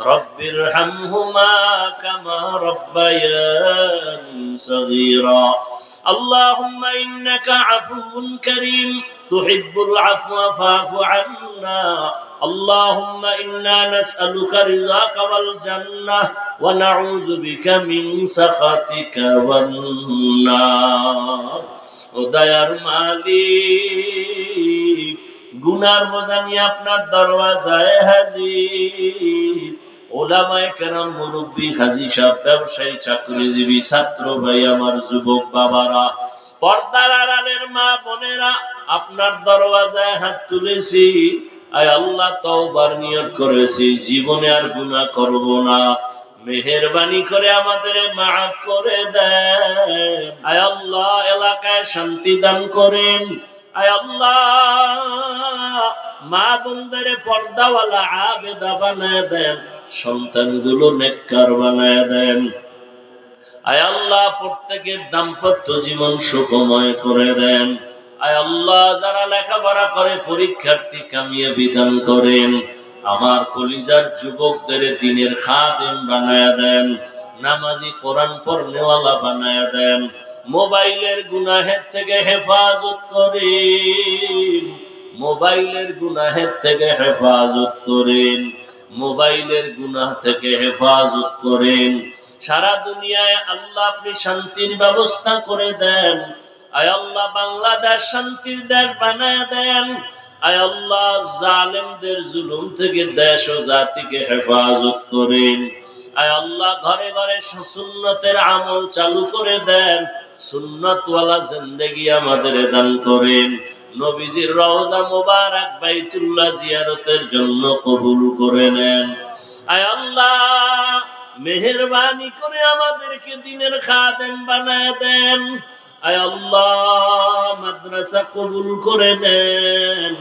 رب ارحمهما كما ربياني صغيرا اللهم إنك عفو كريم تحب العفو فاعف عنا اللهم إنا نسألك رضاك والجنة ونعوذ بك من سخطك والنار উদয়ার মালিক গুনার বোঝা নিয়ে আপনার দরওয়াজায় হাজির ওলামায় কেরাম মুরব্বী হাজি সাহেব, ব্যবসায়ী, চাকরিজীবী, ছাত্র ভাই, আমার যুবক বাবারা, পর্দার আড়ালের মা বোনেরা, আপনার দরওয়াজায় হাত তুলেছি। আয় আল্লাহ, তওবার নিয়ত করেছি, জীবনে আর গুনাহ করব না। মেহেরবানি করে আমাদের মাফ করে দেন। আয় আল্লাহ, এলাকায় শান্তি দান করেন। আয় আল্লাহ, মা বোনদের পর্দাওয়ালা আবেদা বানায় দেন। সন্তানগুলো নেককার বানায় দেন। আয় আল্লাহ প্রত্যেকের দাম্পত্য জীবন সুখময় করে দেন। আয় আল্লাহ যারা লেখাপড়া করে, পরীক্ষার্থী কামিয়ে বিধান করেন। আমার কলিজার যুবকদের দিনের খাদেম বানায়া দেন। নামাজি কোরআন পড়নেওয়ালা বানায়া দেন। মোবাইলের গুনাহের থেকে হেফাজত করেন। মোবাইলের গুনাহের থেকে হেফাজত করেন, মোবাইলের গুনাহ থেকে হেফাজত করেন। সারা দুনিয়ায় আল্লাহ আপনি শান্তির ব্যবস্থা করে দেন। আয় আল্লাহ বাংলাদেশ শান্তির দেশ বানায় দেন। আয় আল্লাহ জালেমদের জুলুম থেকে দেশ ও জাতিকে হেফাজত করেন। আয় আল্লাহ ঘরে ঘরে সুন্নতের আমল চালু করে দেন। সুন্নতওয়ালা জিন্দেগি আমাদের দান করেন। নবীজির রওজা মোবারক বাইতুল্লাহ জিয়ারতের জন্য কবুল করে নেন। আয় আল্লাহ, মেহেরবানি করে আমাদেরকে দিনের খাদেম বানায় দেন। আয় আল্লাহ, মাদ্রাসা কবুল করে নেন।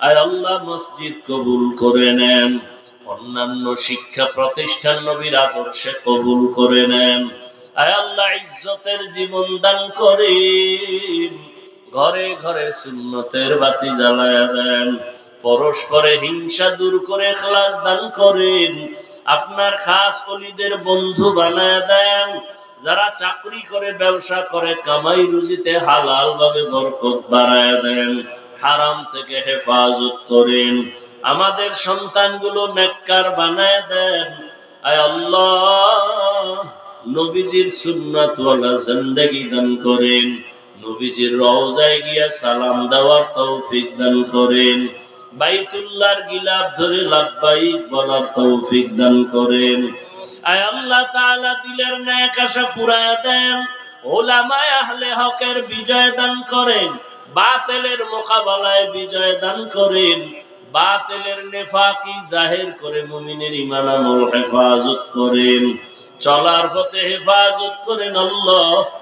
আয় আল্লাহ, মসজিদ কবুল করে নেন। অন্যান্য শিক্ষা প্রতিষ্ঠান নবীর আদর্শে কবুল করে নেন। আয় আল্লাহ, ইজ্জতের জীবন দান করেন ঘরে ঘরে সুন্নতের বাতি জ্বালায়া দেন। পরস্পরে হিংসা দূর করে খালাস দান করেন। আপনার খাস অলিদের বন্ধু বানায় দেন। যারা চাকরি করে, ব্যবসা করে, কামাই রুজিতে হালাল ভাবে বরকত বাড়ায় দেন। হারাম থেকে হেফাজত করেন। আমাদের সন্তানগুলো নেককার বানায় দেন। আয় আল্লাহ, নবীজির সুন্নাতওয়ালা জিন্দেগি দান করেন। নবীজির রওজায় গিয়া সালাম দেওয়ার তৌফিক দান করেন। বাইতুল্লাহর গিলাফ ধরে লাভবাইক বলার তৌফিক দান করেন। আয় আল্লাহ তাআলা দিলের আশা পুরায় দেন। ওলামায় আহলে হকের বিজয় দান করেন। বাতিলের মোকাবেলায় বিজয় দান করেন। বাতিলের নেফাকি জাহির করে মুমিনের ইমান আমল হেফাজত করেন। চলার পথে হেফাজত করেন আল্লাহ।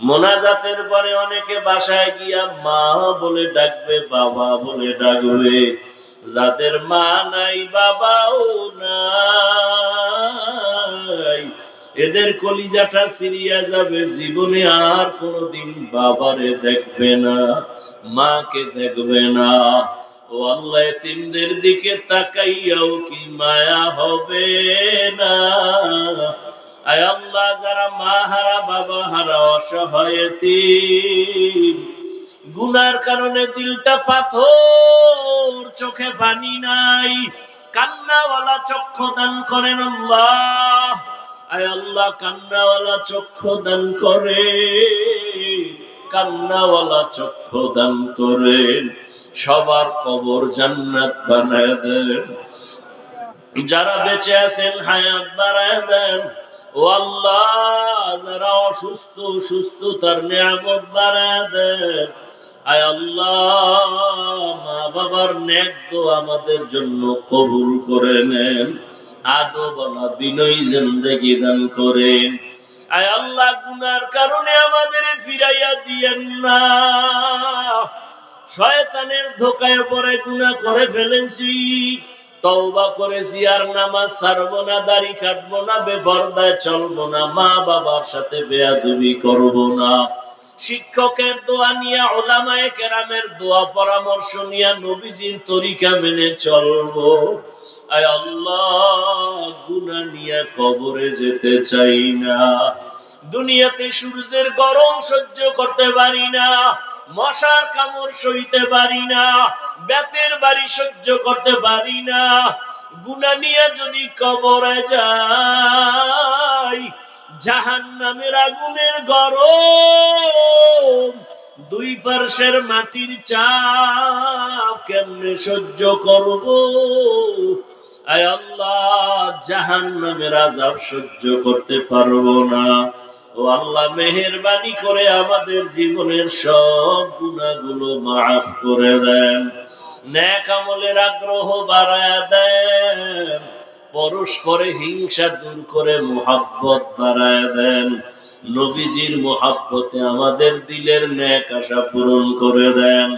মোনাজাতের পরে অনেকে বাসায় গিয়া মা বলে ডাকবে, বাবা বলে ডাকবে, যাদের মা নাই, বাবাও নাই। এদের কলিজাটা সিরিয়া যাবে, জীবনে আর কোনোদিন বাবারে দেখবে না, মাকে দেখবে না। ও আল্লাহ এতিমদের দিকে তাকাইয়াও কি মায়া হবে না। যারা বাবা হারা, অসহায় এতিম গুনার কারণে দিলটা পাথর, চোখে পানি নাই। কান্নাওয়ালা চক্ষু দান করেন আল্লাহ। কান্নাওয়ালা দান করে কান্নাওয়ালা চক্ষু দান করেন। সবার কবর জান্নাত বানায় দেন। যারা বেঁচে আছেন, হায়াত বাড়ায় দেন। ও আল্লাহ, যারা অসুস্থ, সুস্থতার নিয়ামত বাড়ায় দেন আয় আল্লাহ মা বাবার নেক আমাদের জন্য কবুল করে নেন। আদো বলা বিনয় জিন্দগি দান করেন। আয় আল্লাহ, গুনার কারণে আমাদের ফিরাইয়া দিয়েন না। শয়তানের ধোকায় পরে গুনাহ করে ফেলেছি। তওবা করেছি আর নামাজ ছাড়বো না, দাড়ি কাটবো না, বেপরদায় চলবো না, মা বাবার সাথে বেয়াদবি করব না। শিক্ষকের দোয়া নিয়ে, ওলামায়ে কেরামের দোয়া, পরামর্শ নিয়ে, নবীজির তরিকা মেনে চলবো। আয় আল্লাহ গুনা নিয়ে কবরে যেতে চাই না। দুনিয়াতে সূর্যের গরম সহ্য করতে পারি না। মশার কামড় সইতে পারি না, বেতের বাড়ি সহ্য করতে পারি না। গুনা নিয়ে যদি কবরে যাই জাহান নামের আগুনের গরম, দুই পার্শ্বের মাটির চাপ কেমনে সহ্য করব? আয় আল্লাহ জাহান নামের সহ্য করতে পারব না। ও আল্লাহ, মেহেরবানি করে আমাদের জীবনের সব গুণাগুলো মাফ করে দেন। ন্যাক আমলের আগ্রহ বাড়ায় দেন। পরস্পরে হিংসা দূর করে মোহাব্বত বাড়ায় দেন। নবীজির মোহাব্বতে আমাদের দিলের ন্যাক আশা পূরণ করে দেন।